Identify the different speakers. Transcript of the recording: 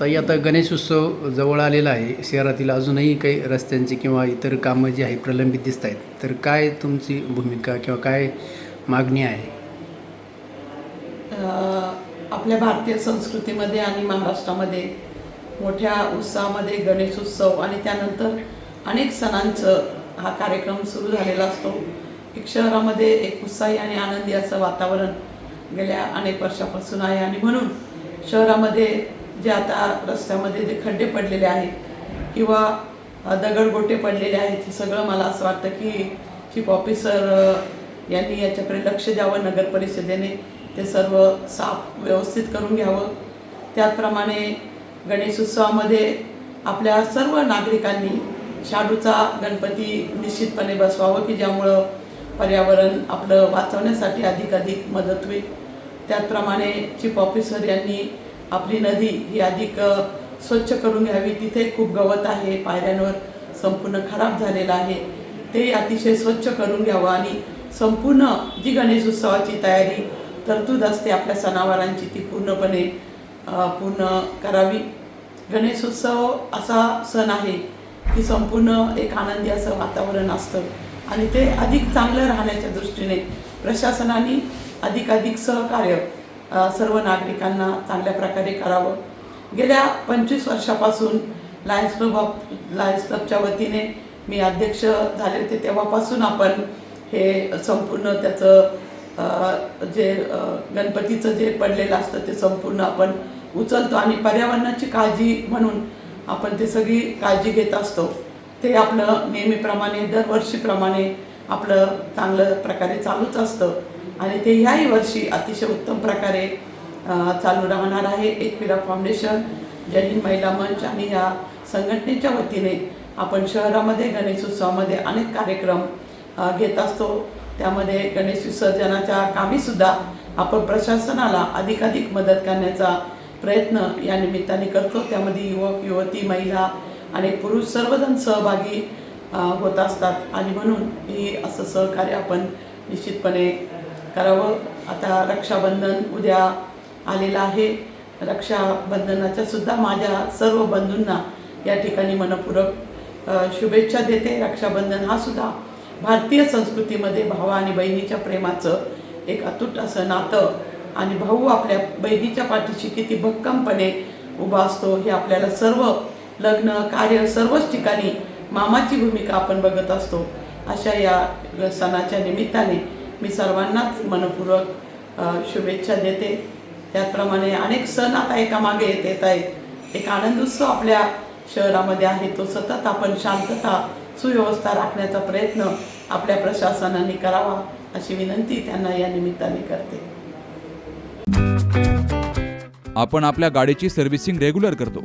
Speaker 1: ताई आता गणेश उत्सव जवळ आलेला आहे. शहरातील अजूनही काही रस्त्यांची किंवा इतर कामं जी आहे प्रलंबित दिसत आहेत. तर काय तुमची भूमिका किंवा काय मागणी आहे?
Speaker 2: आपल्या भारतीय संस्कृतीमध्ये आणि महाराष्ट्रामध्ये मोठ्या उत्साहामध्ये गणेश उत्सव आणि त्यानंतर अनेक सणांचं हा कार्यक्रम सुरू झालेला असतो. एक शहरामध्ये एक उत्साही आणि आनंदी असं वातावरण गेल्या अनेक वर्षापासून आहे आणि म्हणून शहरामध्ये जे आता रस्त्यामध्ये जे खड्डे पडलेले आहेत किंवा दगडगोटे पडलेले आहेत हे सगळं मला असं वाटतं की चीफ ऑफिसर यांनी याच्याकडे लक्ष द्यावं नगर परिषदेने ते सर्व साफ व्यवस्थित करून घ्यावं. त्याचप्रमाणे गणेश उत्सवामध्ये आपल्या सर्व नागरिकांनी शाडूचा गणपती निश्चितपणे बसवावं की ज्यामुळं पर्यावरण आपलं वाचवण्यासाठी अधिक अधिक मदत होईल. त्याचप्रमाणे चीफ ऑफिसर यांनी आपली नदी ही अधिक स्वच्छ करून घ्यावी. तिथे खूप गवत आहे पायऱ्यांवर संपूर्ण खराब झालेलं आहे. ते अतिशय स्वच्छ करून घ्यावं आणि संपूर्ण जी गणेश उत्सवाची तयारी तरतूद असते आपल्या सणावारांची ती पूर्णपणे पूर्ण करावी. गणेश उत्सव असा सण आहे की संपूर्ण एक आनंदी असं वातावरण असतं आणि ते अधिक चांगलं राहण्याच्या दृष्टीने प्रशासनाने अधिकाधिक सहकार्य सर्व नागरिकांना चांगल्या प्रकारे करावं. गेल्या पंचवीस वर्षापासून लायन्स क्लब ऑफ लायन्स क्लबच्या वतीने मी अध्यक्ष झाले होते. तेव्हापासून आपण हे संपूर्ण त्याचं जे गणपतीचं जे पडलेलं असतं ते संपूर्ण आपण उचलतो. आणि पर्यावरणाची काळजी म्हणून आपण ते सगळी काळजी घेत असतो. ते आपलं नेहमीप्रमाणे दरवर्षीप्रमाणे आपलं चांगलं प्रकारे चालूच असतं. आणि ते ह्याही वर्षी अतिशय उत्तम प्रकारे चालू राहणार आहे एकविरा फाउंडेशन जय हिंद महिला मंच आणि ह्या संघटनेच्या वतीने आपण शहरामध्ये गणेश उत्सवामध्ये अनेक कार्यक्रम घेत असतो. त्यामध्ये गणेश विसर्जनाच्या कामीसुद्धा आपण प्रशासनाला अधिकाधिक मदत करण्याचा प्रयत्न या निमित्ताने करतो. त्यामध्ये युवक युवती महिला आणि पुरुष सर्वजण सहभागी होत असतात. आणि म्हणून हे असं सहकार्य आपण निश्चितपणे करावं. आता रक्षाबंधन उद्या आलेलं आहे. रक्षाबंधनाच्या सुद्धा माझ्या सर्व बंधूंना या ठिकाणी मनपूरक शुभेच्छा देते. रक्षाबंधन हा सुद्धा भारतीय संस्कृतीमध्ये भावा आणि बहिणीच्या प्रेमाचं एक अतूट असं नातं आणि भाऊ आपल्या बहिणीच्या पाठीशी किती भक्कमपणे उभा असतो हे आपल्याला सर्व लग्न कार्य सर्वच ठिकाणी मामाची भूमिका आपण बघत असतो. अशा या सणाच्या निमित्ताने मी सर्वांनाच मनपूर्वक शुभेच्छा देते. त्याचप्रमाणे अनेक सण आता एकामागे येत येत आहेत. एक आनंद उत्सव आपल्या शहरामध्ये आहे. तो सतत आपण शांतता सुव्यवस्था राखण्याचा प्रयत्न आपल्या प्रशासनाने करावा अशी विनंती त्यांना या निमित्ताने करते.
Speaker 3: आपण आपल्या गाडीची सर्व्हिसिंग रेग्युलर करतो.